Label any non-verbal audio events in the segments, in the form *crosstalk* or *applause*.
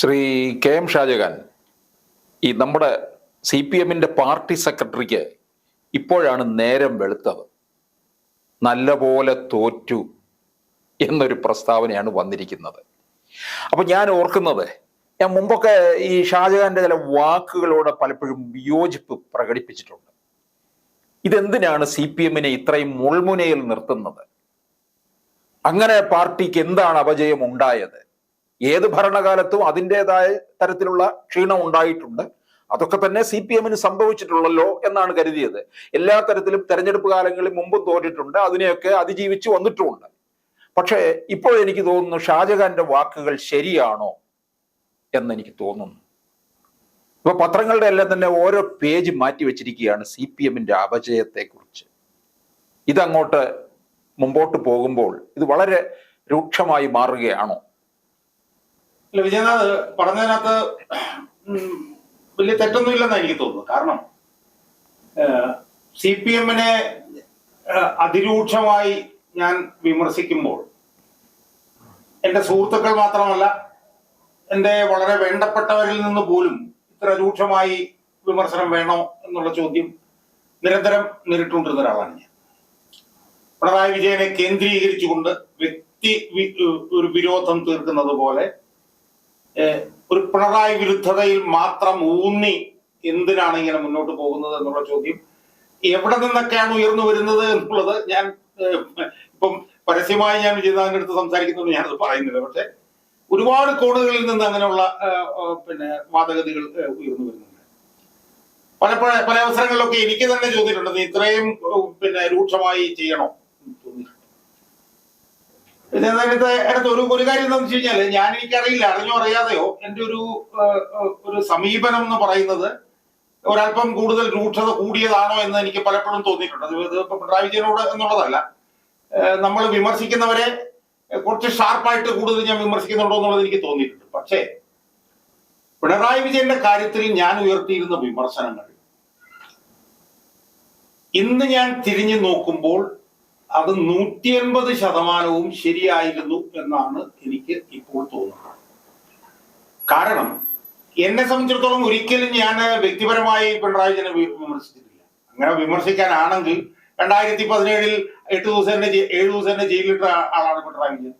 Shri K M Shah Jahan ഈ നമ്മുടെ C P എമ്മിന്റെ പാർട്ടി സെക്രട്ടറിക്ക് ഇപ്പോഴാണ് നേരം വെളുത്തത്. നല്ലപോലെ തോറ്റു എന്നൊരു പ്രസ്താവനയാണ് വന്നിരിക്കുന്നത്. അപ്പം ഞാൻ ഓർക്കുന്നത് ഞാൻ മുമ്പൊക്കെ ഈ ഷാജഹാന്റെ ചില വാക്കുകളോട് പലപ്പോഴും വിയോജിപ്പ് പ്രകടിപ്പിച്ചിട്ടുണ്ട്. ഇതെന്തിനാണ് സി പി എമ്മിനെ ഇത്രയും മുൾമുനയിൽ നിർത്തുന്നത്? അങ്ങനെ പാർട്ടിക്ക് എന്താണ് അപജയം ഉണ്ടായത്? ഏത് ഭരണകാലത്തും അതിന്റെതായ തരത്തിലുള്ള ക്ഷീണം ഉണ്ടായിട്ടുണ്ട്. അതൊക്കെ തന്നെ സി പി എമ്മിന് സംഭവിച്ചിട്ടുള്ളല്ലോ എന്നാണ് കരുതിയത്. എല്ലാ തരത്തിലും തെരഞ്ഞെടുപ്പ് കാലങ്ങളിൽ മുമ്പും തോറ്റിട്ടുണ്ട്. അതിനെയൊക്കെ അതിജീവിച്ച് വന്നിട്ടുമുണ്ട്. പക്ഷേ ഇപ്പോൾ എനിക്ക് തോന്നുന്നു ഷാജഹാന്റെ വാക്കുകൾ ശരിയാണോ എന്നെനിക്ക് തോന്നുന്നു. ഇപ്പൊ പത്രങ്ങളുടെ എല്ലാം തന്നെ ഓരോ പേജ് മാറ്റി വെച്ചിരിക്കുകയാണ് സി പി എമ്മിന്റെ അപജയത്തെ കുറിച്ച് ഇതങ്ങോട്ട് മുമ്പോട്ട് പോകുമ്പോൾ ഇത് വളരെ രൂക്ഷമായി മാറുകയാണോ? അല്ല വിജയനാഥ് പറഞ്ഞതിനകത്ത് വലിയ തെറ്റൊന്നും ഇല്ലെന്ന് എനിക്ക് തോന്നുന്നു കാരണം സി പി എമ്മിനെ അതിരൂക്ഷമായി ഞാൻ വിമർശിക്കുമ്പോൾ എന്റെ സുഹൃത്തുക്കൾ മാത്രമല്ല എന്റെ വളരെ വേണ്ടപ്പെട്ടവരിൽ നിന്ന് പോലും ഇത്ര രൂക്ഷമായി വിമർശനം വേണോ എന്നുള്ള ചോദ്യം നിരന്തരം നേരിട്ടുകൊണ്ടിരുന്ന ഒരാളാണ് ഞാൻ. പിണറായി വിജയനെ കേന്ദ്രീകരിച്ചുകൊണ്ട് വ്യക്തി ഒരു വിരോധം തീർക്കുന്നത് പോലെ ഒരു പിണറായി വിരുദ്ധതയിൽ മാത്രം ഊന്നി എന്തിനാണ് ഇങ്ങനെ മുന്നോട്ട് പോകുന്നത് എന്നുള്ള ചോദ്യം എവിടെ നിന്നൊക്കെയാണ് ഉയർന്നു വരുന്നത് എന്നുള്ളത് ഞാൻ ഇപ്പം പരസ്യമായി ഞാൻ വിജയനാഥിന്റെ അടുത്ത് സംസാരിക്കുന്നു ഞാനത് പറയുന്നില്ല. പക്ഷെ ഒരുപാട് കോണുകളിൽ നിന്ന് അങ്ങനെയുള്ള പിന്നെ വാദഗതികൾ ഉയർന്നു വരുന്നുണ്ട്. പലപ്പോഴും പല അവസരങ്ങളിലൊക്കെ എനിക്ക് തന്നെ ചോദിച്ചിട്ടുണ്ട് ഇത്രയും പിന്നെ രൂക്ഷമായി ചെയ്യണോ? ഇതിനകത്ത് അടുത്ത് ഒരു ഒരു കാര്യം എന്താണെന്ന് വെച്ച് കഴിഞ്ഞാൽ ഞാൻ എനിക്കറിയില്ല അറിഞ്ഞോ അറിയാതെയോ എന്റെ ഒരു ഒരു സമീപനം എന്ന് പറയുന്നത് ഒരല്പം കൂടുതൽ രൂക്ഷത കൂടിയതാണോ എന്ന് എനിക്ക് പലപ്പോഴും തോന്നിയിട്ടുണ്ട്. അത് പിണറായി വിജയനോട് എന്നുള്ളതല്ല. നമ്മൾ വിമർശിക്കുന്നവരെ കുറച്ച് ഷാർപ്പായിട്ട് കൂടുതൽ ഞാൻ വിമർശിക്കുന്നുണ്ടോ എന്നുള്ളത് എനിക്ക് തോന്നിയിട്ടുണ്ട്. പക്ഷേ പിണറായി വിജയന്റെ കാര്യത്തിൽ ഞാൻ ഉയർത്തിയിരുന്ന വിമർശനങ്ങൾ. ഇന്ന് ഞാൻ തിരിഞ്ഞു നോക്കുമ്പോൾ അത് നൂറ്റി എൺപത് ശതമാനവും ശരിയായിരുന്നു എന്നാണ് എനിക്ക് ഇപ്പോൾ തോന്നുന്നത്. കാരണം എന്നെ സംബന്ധിച്ചിടത്തോളം ഒരിക്കലും ഞാൻ വ്യക്തിപരമായി പിണറായി ജന വിമർശിച്ചിട്ടില്ല. അങ്ങനെ വിമർശിക്കാനാണെങ്കിൽ രണ്ടായിരത്തി പതിനേഴിൽ എട്ട് ദിവസം തന്നെ ഏഴ് ദിവസം തന്നെ ജയിലിലിട്ട ആളാണ് പിണറായി വിജയൻ.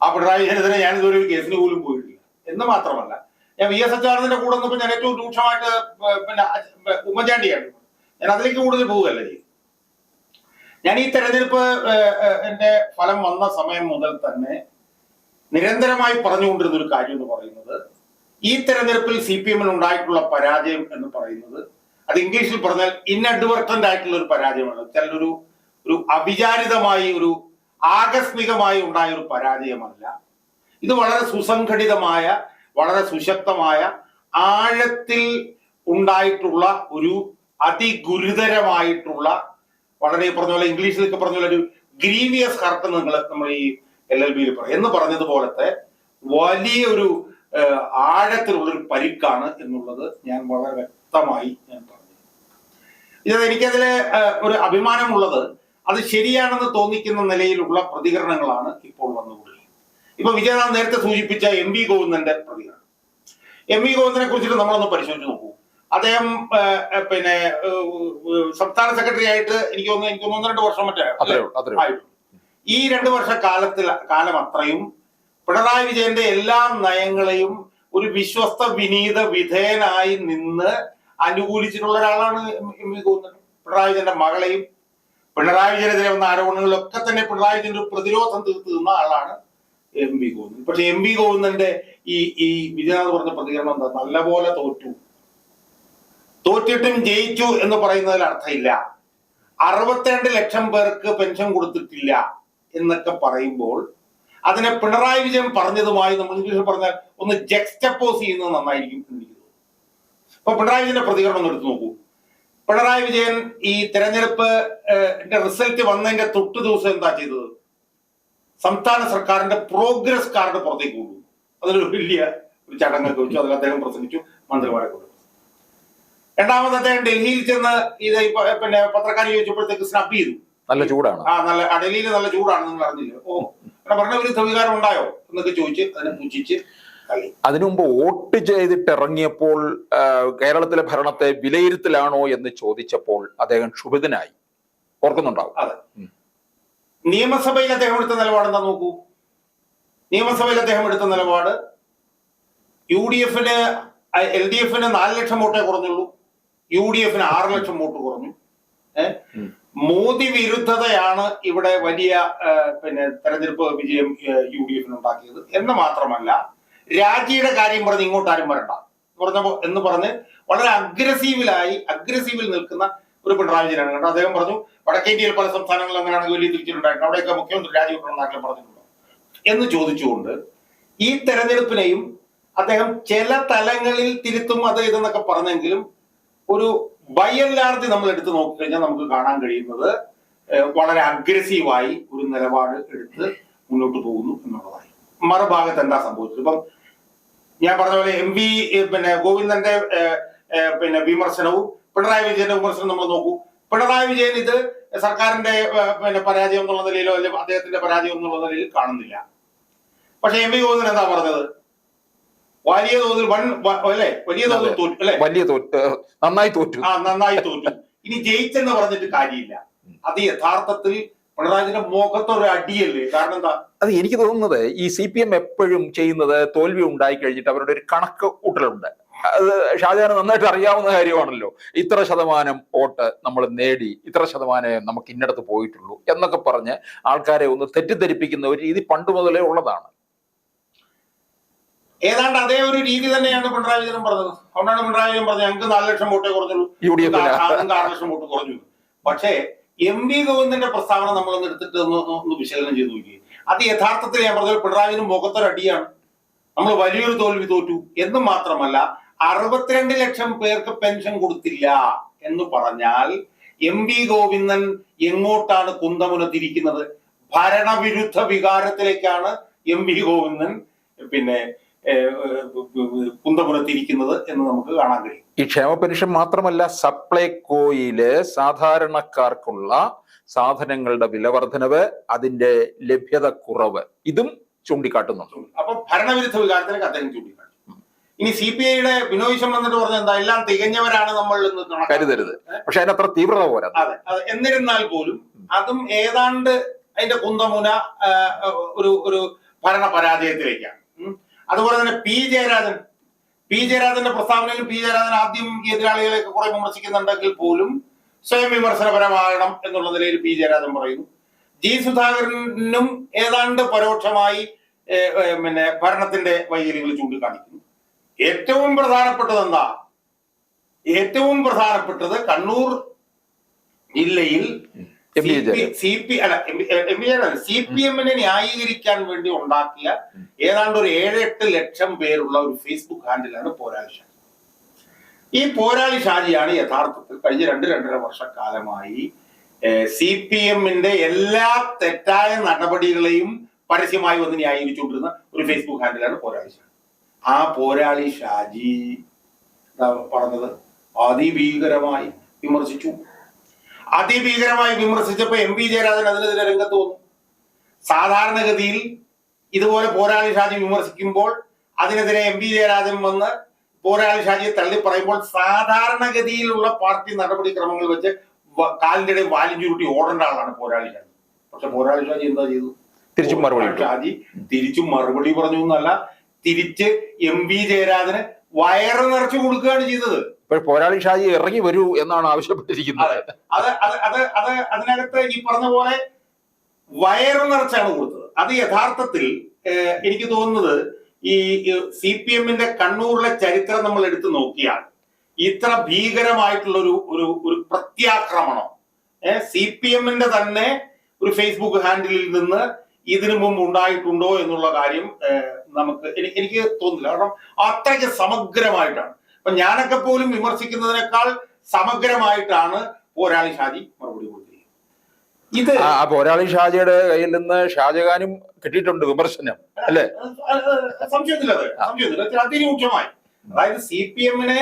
ആ പിണറായി വിജയനെതിരെ ഞാൻ ഇതുവരെ ഒരു കേസിന് പോലും പോയിട്ടില്ല. എന്ന് മാത്രമല്ല ഞാൻ വി എസ് അച്ചാറിന്റെ കൂടെ നിന്നപ്പോൾ ഞാൻ ഏറ്റവും രൂക്ഷമായിട്ട് പിന്നെ ഉമ്മൻചാണ്ടിയാണ്. ഞാൻ അതിലേക്ക് കൂടുതൽ പോവുകയല്ല ചെയ്യും ഞാൻ ഈ തെരഞ്ഞെടുപ്പ് എന്റെ ഫലം വന്ന സമയം മുതൽ തന്നെ നിരന്തരമായി പറഞ്ഞുകൊണ്ടിരുന്ന ഒരു കാര്യം എന്ന് പറയുന്നത് ഈ തെരഞ്ഞെടുപ്പിൽ സി പി എമ്മിന് ഉണ്ടായിട്ടുള്ള പരാജയം എന്ന് പറയുന്നത് അത് ഇംഗ്ലീഷിൽ പറഞ്ഞാൽ ഇൻഅഡ്വർട്ടന്റ് ആയിട്ടുള്ള ഒരു പരാജയമാണ്. ചിലൊരു ഒരു അവിചാരിതമായി ഒരു ആകസ്മികമായി ഉണ്ടായ ഒരു പരാജയമല്ല. ഇത് വളരെ സുസംഘടിതമായ വളരെ സുശക്തമായ ആഴത്തിൽ ഉണ്ടായിട്ടുള്ള ഒരു അതിഗുരുതരമായിട്ടുള്ള വളരെ പറഞ്ഞ പോലെ ഇംഗ്ലീഷിലൊക്കെ പറഞ്ഞ പോലെ ഒരു ഗ്രീവിയസ് ഹർട്ട് നിങ്ങൾ നമ്മൾ ഈ എൽ എൽ ബിയിൽ പറയും. എന്ന് പറഞ്ഞതുപോലത്തെ വലിയൊരു ഒരു ആഴത്തിലുള്ള ഒരു പരിക്കാണ് എന്നുള്ളത് ഞാൻ വളരെ വ്യക്തമായി ഞാൻ പറഞ്ഞു. ഇത് എനിക്കതിൽ ഒരു അഭിമാനമുള്ളത് അത് ശരിയാണെന്ന് തോന്നിക്കുന്ന നിലയിലുള്ള പ്രതികരണങ്ങളാണ് ഇപ്പോൾ വന്നുകൊണ്ടിരിക്കുന്നത്. ഇപ്പൊ വിജയനാഥ് നേരത്തെ സൂചിപ്പിച്ച എം വി ഗോവിന്ദന്റെ പ്രതികരണം. എം വി ഗോവിന്ദനെ കുറിച്ചിട്ട് നമ്മളൊന്ന് പരിശോധിച്ച് നോക്കൂ. അദ്ദേഹം പിന്നെ സംസ്ഥാന സെക്രട്ടറി ആയിട്ട് എനിക്ക് തോന്നുന്നു എനിക്ക് തോന്നുന്നു ഒന്ന് രണ്ട് വർഷം മറ്റേ ആയിട്ടു ഈ രണ്ടു വർഷ കാലത്തിൽ കാലം അത്രയും പിണറായി വിജയന്റെ എല്ലാ നയങ്ങളെയും ഒരു വിശ്വസ്ത വിനീത വിധേയനായി നിന്ന് അനുകൂലിച്ചിട്ടുള്ള ഒരാളാണ് എനിക്ക് തോന്നുന്നത്. പിണറായി വിജയന്റെ മകളെയും പിണറായി വിജയനെതിരെ വന്ന ആരോപണങ്ങളിലൊക്കെ തന്നെ പിണറായി വിജയന്റെ ഒരു പ്രതിരോധം തീർത്തു നിന്ന ആളാണ് എം വി ഗോവിന്ദൻ. പക്ഷെ എം വി ഗോവിന്ദന്റെ ഈ ഈ വിജയനാഥ് പറഞ്ഞ പ്രതികരണം എന്താ? നല്ലപോലെ തോറ്റു. തോറ്റിട്ടും ജയിച്ചു എന്ന് പറയുന്നതിൽ അർത്ഥമില്ല. അറുപത്തിരണ്ട് ലക്ഷം പേർക്ക് പെൻഷൻ കൊടുത്തിട്ടില്ല എന്നൊക്കെ പറയുമ്പോൾ അതിനെ പിണറായി വിജയൻ പറഞ്ഞതുമായി നമ്മൾ ഇംഗ്ലീഷിൽ പറഞ്ഞാൽ ഒന്ന് ജെക്സ്റ്റപ്പോസ് ചെയ്യുന്നത് നന്നായിരിക്കും അപ്പൊ പിണറായി വിജയന്റെ പ്രതികരണം ഒന്ന് എടുത്തു നോക്കൂ. പിണറായി വിജയൻ ഈ തെരഞ്ഞെടുപ്പ് റിസൾട്ട് വന്നതിന്റെ തൊട്ടു ദിവസം എന്താ ചെയ്തത്? സംസ്ഥാന സർക്കാരിന്റെ പ്രോഗ്രസ് കാർഡ് പുറത്തേക്ക് കൊണ്ടു അതിലൊരു വലിയ ഒരു ചടങ്ങൊക്കെ വെച്ചു. അതിൽ അദ്ദേഹം പ്രസംഗിച്ചു. മന്ത്രിമാരെ രണ്ടാമത് അദ്ദേഹം ഡൽഹിയിൽ ചെന്ന് ഇത് പിന്നെ പത്രക്കാർ ചോദിച്ചപ്പോഴത്തേക്ക് സ്നബ് ചെയ്തു. നല്ല ചൂടാണ്. ആ നല്ല ഡൽഹിയിൽ നല്ല ചൂടാണ് നിങ്ങൾ അറിഞ്ഞില്ല? ഓ പറഞ്ഞ ഒരു വികാരം ഉണ്ടായോ? എന്നൊക്കെ ചോദിച്ച് അതിനെ പൂജിച്ച് അതിനുമുമ്പ് അതിനു മുമ്പ് വോട്ട് ചെയ്തിട്ട് ഇറങ്ങിയപ്പോൾ കേരളത്തിലെ ഭരണത്തെ വിലയിരുത്തലാണോ എന്ന് ചോദിച്ചപ്പോൾ അദ്ദേഹം ക്ഷുഭിതനായി. ഓർക്കുന്നുണ്ടാവും. അതെ. നിയമസഭയിൽ അദ്ദേഹം എടുത്ത നിലപാട് എന്താ നോക്കൂ? നിയമസഭയിൽ അദ്ദേഹം എടുത്ത നിലപാട് യു ഡി എഫിന് എൽ ഡി എഫിന് നാല് ലക്ഷം വോട്ടേ കുറഞ്ഞുള്ളൂ. യു ഡി എഫിന് ആറ് ലക്ഷം വോട്ട് കുറഞ്ഞു. മോദി വിരുദ്ധതയാണ് ഇവിടെ വലിയ പിന്നെ തെരഞ്ഞെടുപ്പ് വിജയം യു ഡി എഫിന് ഉണ്ടാക്കിയത് എന്ന് മാത്രമല്ല രാജിയുടെ കാര്യം പറഞ്ഞ് ഇങ്ങോട്ട് ആരും വരണ്ട. എന്ന് പറഞ്ഞപ്പോ എന്ന് പറഞ്ഞ് വളരെ അഗ്രസീവിലായി അഗ്രസീവിൽ നിൽക്കുന്ന ഒരു പിണറായി വിജയനാണ്. കേട്ടോ അദ്ദേഹം പറഞ്ഞു വടക്കേ ഇന്ത്യയിൽ പല സംസ്ഥാനങ്ങളിൽ അങ്ങനെയാണെങ്കിൽ വലിയ തിരിച്ചിട്ടുണ്ടായിരുന്നു അവിടെയൊക്കെ മുഖ്യമന്ത്രി രാജിവെക്കണം നാട്ടിൽ പറഞ്ഞിട്ടുണ്ടോ. എന്ന് ചോദിച്ചുകൊണ്ട് ഈ തെരഞ്ഞെടുപ്പിനെയും അദ്ദേഹം ചില തലങ്ങളിൽ തിരുത്തും അത് ഇതെന്നൊക്കെ പറഞ്ഞെങ്കിലും ഒരു ബൈ ആൻഡ് ലാർജ് നമ്മൾ എടുത്തു നോക്കിക്കഴിഞ്ഞാൽ നമുക്ക് കാണാൻ കഴിയുന്നത് വളരെ അഗ്രസീവായി ഒരു നിലപാട് എടുത്ത് മുന്നോട്ട് പോകുന്നു എന്നുള്ളതായി മറുഭാഗത്ത് എന്താ സംഭവിച്ചത്? ഇപ്പം ഞാൻ പറഞ്ഞ പോലെ എം വി പിന്നെ ഗോവിന്ദന്റെ പിന്നെ വിമർശനവും പിണറായി വിജയന്റെ വിമർശനം നമ്മൾ നോക്കൂ. പിണറായി വിജയൻ ഇത് സർക്കാരിന്റെ പിന്നെ പരാജയം എന്നുള്ള നിലയിലോ അല്ലെങ്കിൽ അദ്ദേഹത്തിന്റെ പരാജയം എന്നുള്ള നിലയിൽ കാണുന്നില്ല. പക്ഷെ എം വി ഗോവിന്ദൻ എന്താ പറഞ്ഞത്? വലിയ തോതിൽ വൺ അല്ലെ? വലിയ തോതിൽ തോറ്റു അല്ലെ? വലിയ തോറ്റു നന്നായി തോറ്റു. ആ നന്നായി തോറ്റു. ഇനി ജയിച്ചെന്ന് പറഞ്ഞിട്ട് കാര്യമില്ല. അത് യഥാർത്ഥത്തിൽ പിണറായിന്റെ മുഖത്തൊരു അടിയല്ലേ? കാരണം എന്താ? അത് എനിക്ക് തോന്നുന്നത് ഈ സി പി എം എപ്പോഴും ചെയ്യുന്നത് തോൽവി ഉണ്ടായി കഴിഞ്ഞിട്ട് അവരുടെ ഒരു കണക്ക് കൂട്ടലുണ്ട്. അത് ഷാജഹാന് നന്നായിട്ട് അറിയാവുന്ന കാര്യമാണല്ലോ. ഇത്ര ശതമാനം വോട്ട് നമ്മൾ നേടി ഇത്ര ശതമാനം നമുക്ക് ഇന്നടത്ത് പോയിട്ടുള്ളൂ എന്നൊക്കെ പറഞ്ഞ് ആൾക്കാരെ ഒന്ന് തെറ്റിദ്ധരിപ്പിക്കുന്ന ഒരു രീതി പണ്ട് മുതലേ ഉള്ളതാണ്. ഏതാണ്ട് അതേ ഒരു രീതി തന്നെയാണ് പിണറായി വിജയനും പറഞ്ഞത്. അതുകൊണ്ടാണ് പിണറായി വിജയൻ പറഞ്ഞത് ഞങ്ങൾക്ക് നാല് ലക്ഷം വോട്ടേ കുറഞ്ഞുള്ളൂ ആറ് ലക്ഷം വോട്ട് കുറഞ്ഞു. പക്ഷേ എം വി ഗോവിന്ദന്റെ പ്രസ്താവന നമ്മളൊന്ന് എടുത്തിട്ട് ഒന്ന് വിശകലനം ചെയ്ത് നോക്കി അത് യഥാർത്ഥത്തിൽ ഞാൻ പറഞ്ഞത് പിണറായി മുഖത്തൊരടിയാണ് നമ്മൾ വലിയൊരു തോൽവി തോറ്റു. എന്ന് മാത്രമല്ല അറുപത്തിരണ്ട് ലക്ഷം പേർക്ക് പെൻഷൻ കൊടുത്തില്ല എന്ന് പറഞ്ഞാൽ എം വി ഗോവിന്ദൻ എങ്ങോട്ടാണ് കുന്തമുന തിരിക്കുന്നത് ഭരണവിരുദ്ധ വികാരത്തിലേക്കാണ് എം വി ഗോവിന്ദൻ പിന്നെ ഏഹ്, ഏഹ്, കുന്തമുന തിരിക്കുന്നത് എന്ന് നമുക്ക് കാണാൻ കഴിയും. ഈ ക്ഷേമ പെൻഷൻ മാത്രമല്ല സപ്ലൈകോയിൽ സാധാരണക്കാർക്കുള്ള സാധനങ്ങളുടെ വിലവർദ്ധനവ് അതിന്റെ ലഭ്യത കുറവ് ഇതും ചൂണ്ടിക്കാട്ടുന്നുണ്ട്. അപ്പൊ ഭരണവിരുദ്ധ വികാരത്തിലേക്ക് അദ്ദേഹം ചൂണ്ടിക്കാട്ടും. ഇനി സി പി ഐയുടെ വിശ്വം വന്നിട്ട് പറഞ്ഞ എന്താ എല്ലാം തികഞ്ഞവരാണ് നമ്മൾ എന്ന്. കരുതരുത്. പക്ഷെ അതിനത്ര തീവ്രത പോരാ. അതെ എന്നിരുന്നാൽ പോലും അതും ഏതാണ്ട് അതിന്റെ കുന്തമുന ഒരു ഒരു ഭരണ പരാജയത്തിലേക്കാണ്. അതുപോലെ തന്നെ പി ജയരാജൻ. പി ജയരാജന്റെ പ്രസ്താവനയിൽ പി ജയരാജൻ ആദ്യം ഈ എതിരാളികളെയൊക്കെ കുറെ വിമർശിക്കുന്നുണ്ടെങ്കിൽ പോലും സ്വയം വിമർശനപരമാകണം എന്നുള്ള നിലയിൽ പി ജയരാജൻ പറയുന്നു. ജി സുധാകരനും ഏതാണ്ട് പരോക്ഷമായി പിന്നെ ഭരണത്തിന്റെ വൈകല്യങ്ങൾ ചൂണ്ടിക്കാണിക്കുന്നു. ഏറ്റവും പ്രധാനപ്പെട്ടത് എന്താ? ഏറ്റവും പ്രധാനപ്പെട്ടത് കണ്ണൂർ ജില്ലയിൽ. സി പി അല്ല M V Jayarajan C P എമ്മിനെ ന്യായീകരിക്കാൻ വേണ്ടി ഉണ്ടാക്കിയ ഏതാണ്ട് ഒരു ഏഴ് എട്ട് ലക്ഷം പേരുള്ള ഒരു ഫേസ്ബുക്ക് ഹാൻഡിലാണ് പോരാളി ഷാജി. ഈ പോരാളി ഷാജിയാണ് യഥാർത്ഥത്തിൽ കഴിഞ്ഞ രണ്ട് രണ്ടര വർഷക്കാലമായി സി പി എമ്മിന്റെ എല്ലാ തെറ്റായ നടപടികളെയും പരസ്യമായി വന്ന് ന്യായീകരിച്ചുകൊണ്ടിരുന്ന ഒരു ഫേസ്ബുക്ക് ഹാൻഡിലാണ് പോരാളി ഷാജി. ആ പോരാളി ഷാജി പറഞ്ഞത് അതിഭീകരമായി വിമർശിച്ചു. അതിഭീകരമായി വിമർശിച്ചപ്പോ എം പി ജയരാജൻ അതിനെതിരെ രംഗത്ത് വന്നു. സാധാരണഗതിയിൽ ഇതുപോലെ പോരാളി ഷാജി വിമർശിക്കുമ്പോൾ അതിനെതിരെ എം പി ജയരാജൻ വന്ന് പോരാളി ഷാജിയെ തള്ളി പറയുമ്പോൾ സാധാരണഗതിയിലുള്ള പാർട്ടി നടപടിക്രമങ്ങൾ വെച്ച് കാലിന്റെ ഇടയിൽ വാലും ചുരുട്ടി ഓടേണ്ട ആളാണ് പോരാളി ഷാജി. പക്ഷെ പോരാളി ഷാജി എന്താ ചെയ്തു? തിരിച്ചും മറുപടി ഷാജി തിരിച്ചും മറുപടി പറഞ്ഞു എന്നല്ല തിരിച്ച് എം വി ജയരാജന് വയറ് നിറച്ചു കൊടുക്കുകയാണ് ചെയ്തത്. ഇപ്പോൾ പോരാളി ഷാജി ഇറങ്ങി വരൂ എന്നാണ് ആവശ്യപ്പെട്ടിരിക്കുന്നത്. അത്. അത് അത് അത് അതിനകത്ത് ഈ പറഞ്ഞ പോലെ വയറ് നിറച്ചാണ് കൊടുത്തത്. അത് യഥാർത്ഥത്തിൽ എനിക്ക് തോന്നുന്നത് ഈ സി പി എമ്മിന്റെ കണ്ണൂരിലെ ചരിത്രം നമ്മൾ എടുത്തു നോക്കിയാൽ ഇത്ര ഭീകരമായിട്ടുള്ള ഒരു ഒരു ഒരു പ്രത്യാക്രമണം സി പി എമ്മിന്റെ തന്നെ ഒരു ഫേസ്ബുക്ക് ഹാൻഡിലിൽ നിന്ന് ഇതിനു മുമ്പ് ഉണ്ടായിട്ടുണ്ടോ എന്നുള്ള കാര്യം നമുക്ക് എനി- എനിക്ക് തോന്നുന്നില്ല. കാരണം അത്രയ്ക്ക് സമഗ്രമായിട്ടാണ്. അപ്പൊ ഞാനൊക്കെ പോലും വിമർശിക്കുന്നതിനേക്കാൾ സമഗ്രമായിട്ടാണ് പോരാളി ഷാജി മറുപടി കൊടുത്തിരിക്കുന്നത്. ഇത് ആ പോരാളി ഷാജിയുടെ കയ്യിൽ നിന്ന് ഷാജഹാനും കിട്ടിയിട്ടുണ്ട് വിമർശനം അല്ലേ? സംശയത്തില്ല അത് സംശയത്തില്ല അതിരൂക്ഷമായി അതായത് സി പി എമ്മിനെ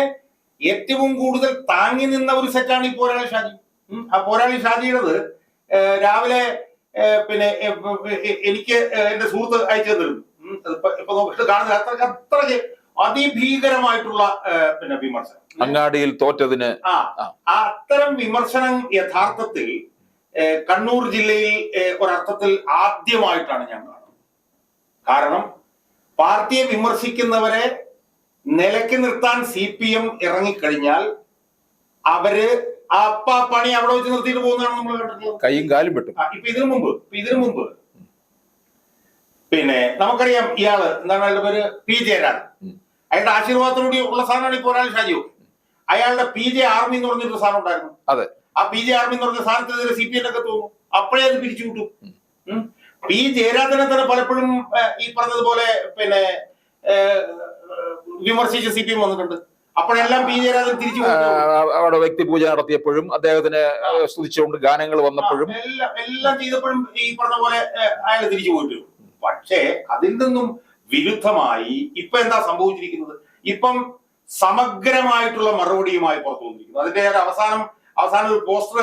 ഏറ്റവും കൂടുതൽ താങ്ങി നിന്ന ഒരു സെറ്റാണ് ഈ പോരാളി ഷാജി. ആ പോരാളി ഷാജിയുടേത് രാവിലെ പിന്നെ എനിക്ക് എന്റെ സുഹൃത്ത് അയച്ചു തന്നിരുന്നു ഇപ്പൊ നോക്കിയിട്ട് കാണുന്നില്ല. അത്ര അത്രയ്ക്ക് അതിഭീകരമായിട്ടുള്ള പിന്നെ വിമർശനം. അങ്ങാടിയിൽ തോറ്റതിന് ആ അത്തരം വിമർശനം യഥാർത്ഥത്തിൽ കണ്ണൂർ ജില്ലയിൽ ഒരർത്ഥത്തിൽ ആദ്യമായിട്ടാണ് ഞാൻ കാണുന്നത്. കാരണം പാർട്ടിയെ വിമർശിക്കുന്നവരെ നിലയ്ക്ക് നിർത്താൻ സി പി എം ഇറങ്ങിക്കഴിഞ്ഞാൽ അവർ ആ അപ്പ പണി അവിടെ വെച്ച് നിർത്തിയിട്ട് പോകുന്നതാണ് നമ്മൾ കണ്ടിട്ടുള്ളത്. കൈയും കാലും വെട്ടും. ആ, ഇപ്പൊ ഇതിനു മുമ്പ് ഇപ്പൊ ഇതിനു മുമ്പ്. പിന്നെ നമുക്കറിയാം ഇയാൾ എന്താണ് അയാളുടെ പേര്? പി ജയരാജൻ. അയാളുടെ ആശീർവാദത്തോടുകൂടി ഉള്ള സാധനമാണ് ഇപ്പോൾ ഒരാൾ ഷാജിയോ. അയാളുടെ പി ജെ ആർമി എന്ന് പറഞ്ഞൊരു സാധനം ഉണ്ടായിരുന്നു. അതെ. ആ പി ജെ ആർമി എന്ന് പറഞ്ഞ സാധനത്തിനെതിരെ സി പി എം ഒക്കെ തോന്നും. അപ്പോഴേ അത് പിരിച്ചു വിട്ടു ഉം. പി ജയരാജനെ തന്നെ പലപ്പോഴും ഈ പറഞ്ഞതുപോലെ പിന്നെ വിമർശിച്ച് സി പി എം വന്നിട്ടുണ്ട്. അപ്പോഴെല്ലാം പി ജയരാജൻ തിരിച്ചു അവിടെ വ്യക്തി പൂജ നടത്തിയപ്പോഴും അദ്ദേഹത്തിന് സ്തുതിച്ചുകൊണ്ട് ഗാനങ്ങൾ വന്നപ്പോഴും എല്ലാം എല്ലാം ചെയ്തപ്പോഴും ഈ പറഞ്ഞ പോലെ അയാൾ തിരിച്ചു പോയിട്ടു. പക്ഷേ അതിൽ നിന്നും വിരുദ്ധമായി ഇപ്പൊ എന്താ സംഭവിച്ചിരിക്കുന്നത്? ഇപ്പം സമഗ്രമായിട്ടുള്ള മറുപടിയുമായി പുറത്തു വന്നിരിക്കുന്നു. അതിന്റെ അവസാനം അവസാനം ഒരു പോസ്റ്റർ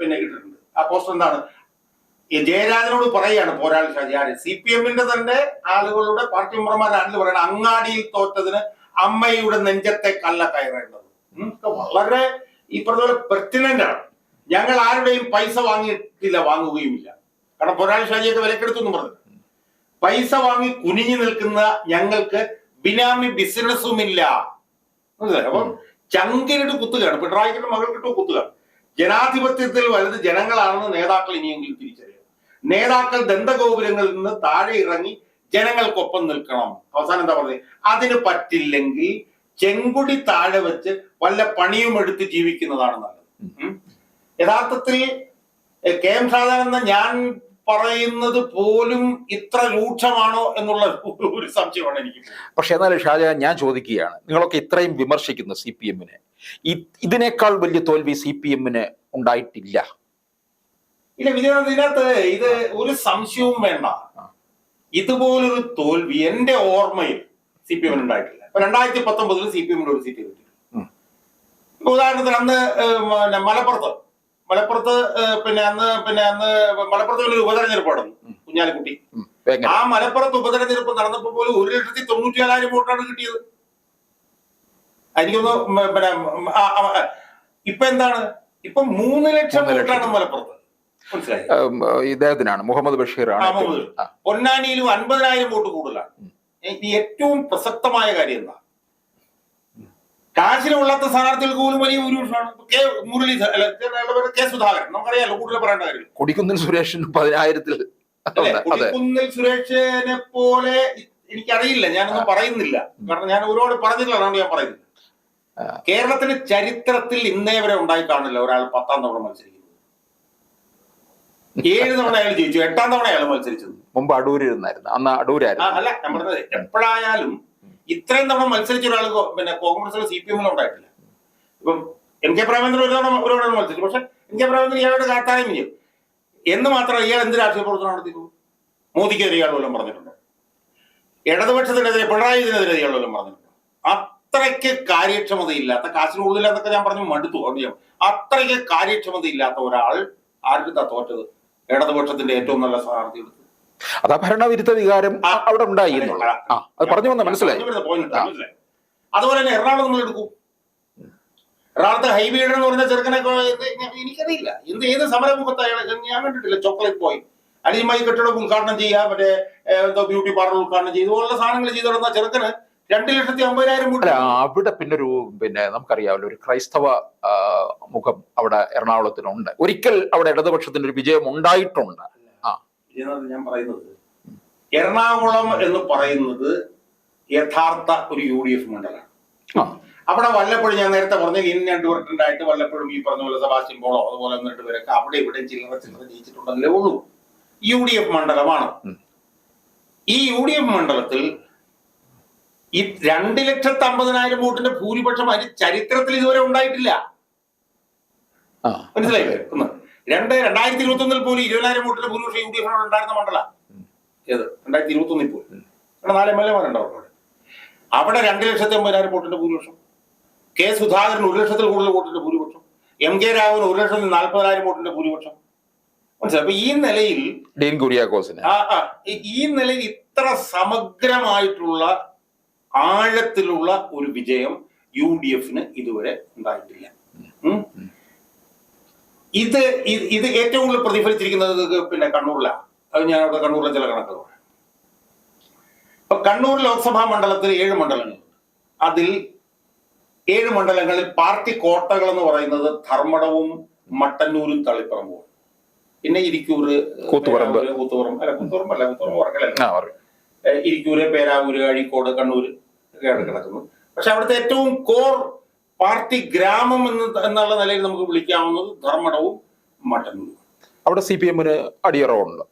പിന്നെ ഇട്ടിട്ടുണ്ട്. ആ പോസ്റ്റർ എന്താണ്? ജയരാജനോട് പറയാണ് പോരാളി ഷാജി. സി പി എമ്മിന്റെ തന്നെ ആളുകളുടെ പാർട്ടി മെമ്പർമാരാണെന്ന് പറയണം. അങ്ങാടിയിൽ തോറ്റതിന് അമ്മയുടെ നെഞ്ചത്തെ കല്ല കയറേണ്ടത്. വളരെ ഈ പറഞ്ഞ പെർട്ടിനന്റ് ആണ്. ഞങ്ങൾ ആരുടെയും പൈസ വാങ്ങിയിട്ടില്ല വാങ്ങുകയുമില്ല. കാരണം പോരാളി ഷാജിയൊക്കെ വിലക്കെടുത്തു എന്ന് പറഞ്ഞു പൈസ വാങ്ങി കുനിഞ്ഞു നിൽക്കുന്ന ഞങ്ങൾക്ക് ബിനാമി ബിസിനസ്സും ഇല്ല മനസ്സിലായോ? അപ്പം ചങ്കിനിട്ട് കുത്തുകയാണ് പിണറായിക്കിട്ട് മകൾക്കിട്ട് കുത്തുകയാണ് ജനാധിപത്യത്തിൽ വലുത് ജനങ്ങളാണെന്ന് നേതാക്കൾ ഇനിയെങ്കിലും തിരിച്ചറിയണം. നേതാക്കൾ ദന്തഗോപുരങ്ങളിൽ നിന്ന് താഴെ ഇറങ്ങി ജനങ്ങൾക്കൊപ്പം നിൽക്കണം. അവസാനം എന്താ പറഞ്ഞത് അതിന് പറ്റില്ലെങ്കിൽ ചെങ്കുടി താഴെ വെച്ച് വല്ല പണിയും എടുത്ത് ജീവിക്കുന്നതാണ് നല്ലത്. യഥാർത്ഥത്തിൽ കെ എം സാധാരണ ഞാൻ പറയുന്നത് പോലും ഇത്ര രൂക്ഷമാണോ എന്നുള്ള ഒരു- സംശയമാണ് എനിക്ക്. പക്ഷെ എന്നാലും ഷാജഹാൻ ഞാൻ ചോദിക്കുകയാണ്. നിങ്ങളൊക്കെ ഇത്രയും വിമർശിക്കുന്നു സി പി എമ്മിനെ. ഇതിനേക്കാൾ വലിയ തോൽവി സി പി എമ്മിന് ഉണ്ടായിട്ടില്ല. ഇല്ല വിജയനാഥ് ഇതിനകത്ത് ഇത് ഒരു സംശയവും വേണ്ട. ഇതുപോലൊരു തോൽവി എന്റെ ഓർമ്മയിൽ സി പി എമ്മിന് ഉണ്ടായിട്ടില്ല. ഇപ്പൊ രണ്ടായിരത്തി പത്തൊമ്പതിൽ സി പി എമ്മിന് ഒരു സീറ്റ് കിട്ടി. ഉദാഹരണത്തിന് അന്ന് മലപ്പുറത്ത് മലപ്പുറത്ത് പിന്നെ അന്ന് പിന്നെ അന്ന് മലപ്പുറത്ത് വലിയൊരു ഉപതെരഞ്ഞെടുപ്പ് നടന്നു കുഞ്ഞാലിക്കുട്ടി. ആ മലപ്പുറത്ത് ഉപതെരഞ്ഞെടുപ്പ് നടന്നപ്പോൾ പോലും ഒരു ലക്ഷത്തി തൊണ്ണൂറ്റി ഏഴായിരം വോട്ടാണ് കിട്ടിയത്. എനിക്കൊന്ന് പിന്നെ ഇപ്പൊ എന്താണ്? ഇപ്പൊ മൂന്ന് ലക്ഷം വോട്ടാണ് മലപ്പുറത്ത്. ഇദ്ദേഹത്തിനാണ് മുഹമ്മദ് ബഷീർ ആണ് ഏറ്റവും- മുഹമ്മദ്. പൊന്നാനിയിലും അൻപതിനായിരം വോട്ട് കൂടുതലാണ്. ഏറ്റവും പ്രസക്തമായ കാര്യം എന്താ? കാശിനുള്ളാത്ത സ്ഥാനാർത്ഥികൾക്ക് പോലും വലിയ ഭൂരിപക്ഷമാണ്. കെ മുരളി അല്ല അയാളുടെ പേര് കെ സുധാകരൻ. നമുക്കറിയാലോ കൂടുതൽ പറയേണ്ട കാര്യം. കൊടിക്കുന്നിൽ സുരേഷിന് പതിനായിരത്തിൽ കൊടിക്കുന്നിൽ സുരേഷിനെ പോലെ എനിക്കറിയില്ല. ഞാനൊന്നും പറയുന്നില്ല. കാരണം ഞാൻ ഒരുപാട് പറഞ്ഞിട്ടില്ല അതുകൊണ്ട് ഞാൻ പറയുന്നില്ല. കേരളത്തിന്റെ ചരിത്രത്തിൽ ഇന്നേ വരെ ഉണ്ടായി കാണില്ല ഒരാൾ പത്താം തവണ മത്സരിക്കുന്നത്. ഏഴ് തവണ അയാൾ ജയിച്ചു. എട്ടാം തവണ അയാൾ മത്സരിച്ചത്. മുമ്പ് അടൂരിരുന്നായിരുന്നു അന്ന് അടൂരായിരുന്നു. അല്ല നമ്മുടെ എപ്പോഴായാലും ഇത്രയും തവണ മത്സരിച്ച ഒരാൾ പിന്നെ കോൺഗ്രസിലോ സി പി എമ്മിലോ ഉണ്ടായിട്ടില്ല. ഇപ്പം എം കെ പ്രേമേന്ദ്രൻ ഒരു തവണ ഒരു തവണ മത്സരിച്ചു. പക്ഷെ എം കെ പ്രേമേന്ദ്രൻ ഇയാളുടെ കാട്ടായ്മ ചെയ്യും എന്ന് മാത്രം ഇയാൾ എന്ത് രാഷ്ട്രീയ പ്രവർത്തനം നടത്തിയിട്ടു മോദിക്കെതിരെ ഇയാൾ വല്ലതും പറഞ്ഞിട്ടുണ്ടോ? ഇടതുപക്ഷത്തിനെതിരെ പിണറായി ഇതിനെതിരെ ഇയാൾ വല്ലതും പറഞ്ഞിട്ടുണ്ടോ? അത്രയ്ക്ക് കാര്യക്ഷമതയില്ലാത്ത കാശിനുള്ളിലെന്നൊക്കെ ഞാൻ പറഞ്ഞു മടുത്തു. അറിയാം അത്രയ്ക്ക് കാര്യക്ഷമതയില്ലാത്ത ഒരാൾ ആർക്കാ തോറ്റത്? ഇടതുപക്ഷത്തിന്റെ ഏറ്റവും നല്ല സ്ഥാനാർത്ഥി എടുത്തു അതാ ഭരണവിരുദ്ധ വികാരം അവിടെ ഉണ്ടായി അത് പറഞ്ഞു വന്ന മനസ്സിലായി. അതുപോലെ തന്നെ എറണാകുളം നമ്മൾ എടുക്കും. എറണാകുളത്തെ ഹൈബീഡൻ എന്ന് പറഞ്ഞ ചെറുക്കനെ എനിക്കറിയില്ല. എന്ത് ഏത് സമരമുഖത്ത് അയാൾ ഞാൻ കണ്ടിട്ടില്ല. ചോക്ലേറ്റ് പോയി അടിയമായി കെട്ടിടം ഉദ്ഘാടനം ചെയ്യുക മറ്റേ എന്തോ ബ്യൂട്ടി പാർലർ ഉദ്ഘാടനം ചെയ്യുക. ഇതുപോലുള്ള സാധനങ്ങൾ ചെയ്തു നടന്ന ചെറുക്കന് രണ്ട് ലക്ഷത്തി അമ്പതിനായിരം അവിടെ പിന്നെ ഒരു പിന്നെ നമുക്കറിയാമല്ലോ ഒരു ക്രൈസ്തവ മുഖം അവിടെ എറണാകുളത്തിനുണ്ട്. ഒരിക്കൽ അവിടെ ഇടതുപക്ഷത്തിന്റെ ഒരു വിജയം ഉണ്ടായിട്ടുണ്ട്. ഇതിനകത്ത് ഞാൻ പറയുന്നത്. എറണാകുളം എന്ന് പറയുന്നത് യഥാർത്ഥ ഒരു യു ഡി എഫ് മണ്ഡലമാണ്. അവിടെ വല്ലപ്പോഴും ഞാൻ നേരത്തെ പറഞ്ഞ ഇന്ത്യൻ രണ്ടു ആയിട്ട് വല്ലപ്പോഴും ഈ പറഞ്ഞ പോലെ സെബാസ്റ്റ്യൻ പോളോ അതുപോലെ ഒന്ന് രണ്ട് പേരൊക്കെ അവിടെ ഇവിടെ ചില്ലറ ചില്ലറ ജയിച്ചിട്ടുണ്ടെങ്കിലേ ഉള്ളൂ. യു ഡി എഫ് മണ്ഡലമാണ്. ഈ യു ഡി എഫ് മണ്ഡലത്തിൽ ഈ രണ്ട് ലക്ഷത്തി അമ്പതിനായിരം വോട്ടിന്റെ ഭൂരിപക്ഷം അതിന് ചരിത്രത്തിൽ ഇതുവരെ ഉണ്ടായിട്ടില്ല. മനസ്സിലായില്ലേ? ഒന്ന്. രണ്ട് രണ്ടായിരത്തി ഇരുപത്തി ഒന്നിൽ പോലും ഇരുപതിനായിരം വോട്ടിന്റെ ഭൂരിപക്ഷം യു ഡി എഫിനോട് ഉണ്ടായിരുന്ന മണ്ഡല. ഏത്? രണ്ടായിരത്തി ഇരുപത്തി ഒന്നിൽ പോലും. അവിടെ നാല് എം എൽ എമാരുണ്ട് അവിടെ. അവിടെ രണ്ട് ലക്ഷത്തി അമ്പതിനായിരം വോട്ടിന്റെ ഭൂരിപക്ഷം. കെ സുധാകരൻ ഒരു ലക്ഷത്തിൽ കൂടുതൽ വോട്ടിന്റെ ഭൂരിപക്ഷം. എം കെ രാഘവൻ ഒരു ലക്ഷത്തിൽ നാൽപ്പതിനായിരം വോട്ടിന്റെ ഭൂരിപക്ഷം. മനസ്സിലായി? അപ്പൊ ഈ നിലയിൽ ഡീൻ കുര്യാക്കോസിന്. ഈ- നിലയിൽ ഇത്ര സമഗ്രമായിട്ടുള്ള ആഴത്തിലുള്ള ഒരു വിജയം യു ഡി എഫിന് ഇതുവരെ ഉണ്ടായിട്ടില്ല. ഇത് ഇത് ഏറ്റവും കൂടുതൽ പ്രതിഫലിച്ചിരിക്കുന്നത് പിന്നെ കണ്ണൂരിലാണ് അത് ഞാൻ അവിടെ കണ്ണൂരിലെ ചില കണക്കുകൾ അപ്പൊ കണ്ണൂർ ലോക്സഭാ മണ്ഡലത്തിൽ ഏഴ് മണ്ഡലങ്ങളുണ്ട്. അതിൽ ഏഴ് മണ്ഡലങ്ങളിൽ പാർട്ടി കോട്ടകൾ എന്ന് പറയുന്നത് ധർമ്മടവും മട്ടന്നൂരും തളിപ്പറമ്പും പിന്നെ ഇരിക്കൂർ കൂത്തുപറമ്പ്. കൂത്തുപറമ്പ്. അല്ല കൂത്തുപറമ്പ് അല്ല കൂത്തുപറമ്പ് ഉറക്കലല്ല ഇരിക്കൂര് പേരാവൂര് അഴീക്കോട് കണ്ണൂര് ഒക്കെയാണ് കിടക്കുന്നത് പക്ഷെ അവിടുത്തെ ഏറ്റവും കോർ പാർട്ടി ഗ്രാമം എന്ന് എന്നുള്ള നിലയിൽ നമുക്ക് വിളിക്കാവുന്നത് ധർമ്മടവും മട്ടന്നൂരും. അവിടെ സി പി എമ്മിന് അടിയറവുണ്ട്.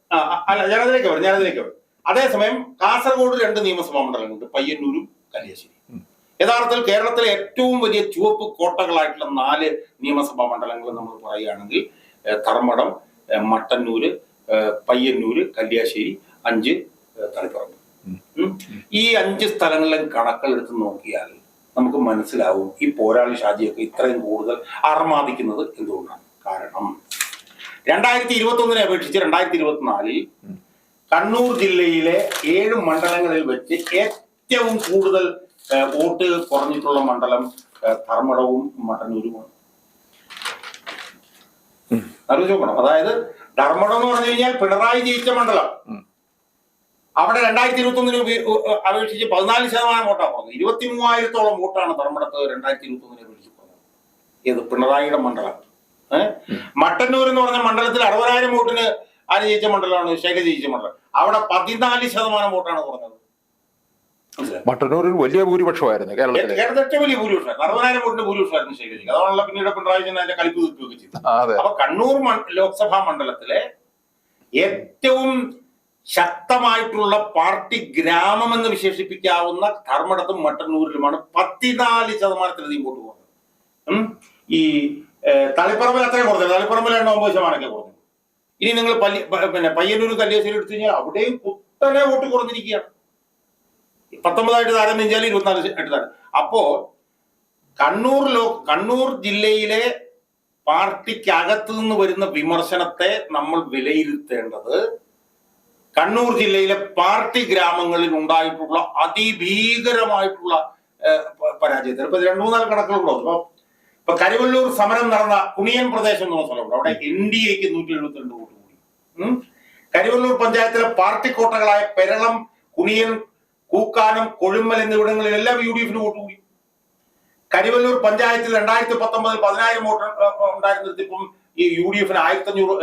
അല്ല ഞാനതിലേക്ക് വരും ഞാനതിലേക്ക് വരും. അതേസമയം കാസർഗോഡ് രണ്ട് നിയമസഭാ മണ്ഡലങ്ങളുണ്ട് പയ്യന്നൂരും കല്യാശ്ശേരി യഥാർത്ഥത്തിൽ കേരളത്തിലെ ഏറ്റവും വലിയ ചുവപ്പ് കോട്ടകളായിട്ടുള്ള നാല് നിയമസഭാ മണ്ഡലങ്ങൾ നമ്മൾ പറയുകയാണെങ്കിൽ ധർമ്മടം മട്ടന്നൂര് പയ്യന്നൂര് കല്യാശ്ശേരി അഞ്ച് തളിപ്പറമ്പ്. ഈ അഞ്ച് സ്ഥലങ്ങളിലും കണക്കെടുത്ത് നോക്കിയാൽ നമുക്ക് മനസ്സിലാവും ഈ പോരാളി ഷാജിയൊക്കെ ഇത്രയും കൂടുതൽ അർമാദിക്കുന്നത് എന്തുകൊണ്ടാണ്? കാരണം രണ്ടായിരത്തി ഇരുപത്തി ഒന്നിനെ അപേക്ഷിച്ച് രണ്ടായിരത്തി ഇരുപത്തിനാലിൽ കണ്ണൂർ ജില്ലയിലെ ഏഴ് മണ്ഡലങ്ങളിൽ വെച്ച് ഏറ്റവും കൂടുതൽ വോട്ട് കുറഞ്ഞിട്ടുള്ള മണ്ഡലം ധർമ്മടവും മട്ടന്നൂരുമാണ്. ആലോചിച്ച് നോക്കണം. അതായത് ധർമ്മടം എന്ന് പറഞ്ഞു കഴിഞ്ഞാൽ പിണറായി ജയിച്ച മണ്ഡലം. അവിടെ രണ്ടായിരത്തി ഇരുപത്തി ഒന്നിന് അപേക്ഷിച്ച് പതിനാല് ശതമാനം വോട്ടാണ് പോകുന്നത് ഇരുപത്തി മൂവായിരത്തോളം വോട്ടാണ് ധർമ്മടത്ത് രണ്ടായിരത്തി ഇരുപത്തി ഒന്നിനെ അപേക്ഷിച്ച് പറഞ്ഞത് ഏത് പിണറായിയുടെ മണ്ഡലം. മട്ടന്നൂർ എന്ന് പറഞ്ഞ മണ്ഡലത്തിൽ അറുപതിനായിരം വോട്ടിന് ആര് ജയിച്ച മണ്ഡലമാണ്? ശൈല ജയിച്ച മണ്ഡലം. അവിടെ പതിനാല് ശതമാനം വോട്ടാണ് കുറഞ്ഞത്? മട്ടന്നൂരിൽ വലിയ ഭൂരിപക്ഷമായിരുന്നു കേരളത്തിൽ കേരളത്തിൽ ഏറ്റവും വലിയ ഭൂരിപക്ഷം അറുപതിനായിരം വോട്ടിന് ഭൂരിപക്ഷമായിരുന്നു ശൈലജി അതാണല്ലോ പിന്നീട് പിണറായി വിജയൻ അതിന്റെ കളിപ്പ് തീർക്കുകയൊക്കെ ചെയ്തു അപ്പൊ കണ്ണൂർ ലോക്സഭാ മണ്ഡലത്തിലെ ഏറ്റവും ശക്തമായിട്ടുള്ള പാർട്ടി ഗ്രാമമെന്ന് വിശേഷിപ്പിക്കാവുന്ന ധർമ്മടത്തും മട്ടന്നൂരിലുമാണ് പത്തിനാല് ശതമാനത്തിലധികം വോട്ട് പോകുന്നത് ഈ തളിപ്പറമ്പിൽ അത്രയും കുറഞ്ഞത്. തളിപ്പറമ്പിൽ എണ്ണ ഒമ്പത് ശതമാനമൊക്കെ കുറഞ്ഞു. ഇനി നിങ്ങൾ പല്ലി പിന്നെ പയ്യന്നൂർ കല്യാശ്ശേരി എടുത്തു കഴിഞ്ഞാൽ അവിടെയും കുത്തനെ വോട്ട് കുറഞ്ഞിരിക്കുകയാണ്. പത്തൊമ്പതായിട്ട് താരതമ്യം ചെയ്താൽ ഇരുപത്തിനാല് താരം. അപ്പോ കണ്ണൂർ ലോ കണ്ണൂർ ജില്ലയിലെ പാർട്ടിക്കകത്തു നിന്ന് വരുന്ന വിമർശനത്തെ നമ്മൾ വിലയിരുത്തേണ്ടത് കണ്ണൂർ ജില്ലയിലെ പാർട്ടി ഗ്രാമങ്ങളിൽ ഉണ്ടായിട്ടുള്ള അതിഭീകരമായിട്ടുള്ള പരാജയത്തിൽ ഇപ്പൊ രണ്ടു മൂന്നാൽ കണക്കുകളുണ്ടോ ഇപ്പൊ ഇപ്പൊ കരുവല്ലൂർ സമരം നടന്ന കുണിയൻ പ്രദേശം എന്ന് പറഞ്ഞ സ്ഥലമുണ്ട്. അവിടെ എൻ ഡി എക്ക് നൂറ്റി എഴുപത്തിരണ്ട് വോട്ട് കൂടി. കരുവല്ലൂർ പഞ്ചായത്തിലെ പാർട്ടി കോട്ടകളായ പെരളം കുണിയൻ കൂക്കാനം കൊഴുമ്മൽ എന്നിവിടങ്ങളിലെല്ലാം യു ഡി എഫിന് വോട്ട് കൂടി. കരുവല്ലൂർ പഞ്ചായത്തിൽ രണ്ടായിരത്തി പത്തൊമ്പതിൽ പതിനായിരം വോട്ട് ഉണ്ടായിരുന്നിടത്ത് ഇപ്പം ഈ യു ഡി എഫിന് ആയിരത്തി അഞ്ഞൂറ്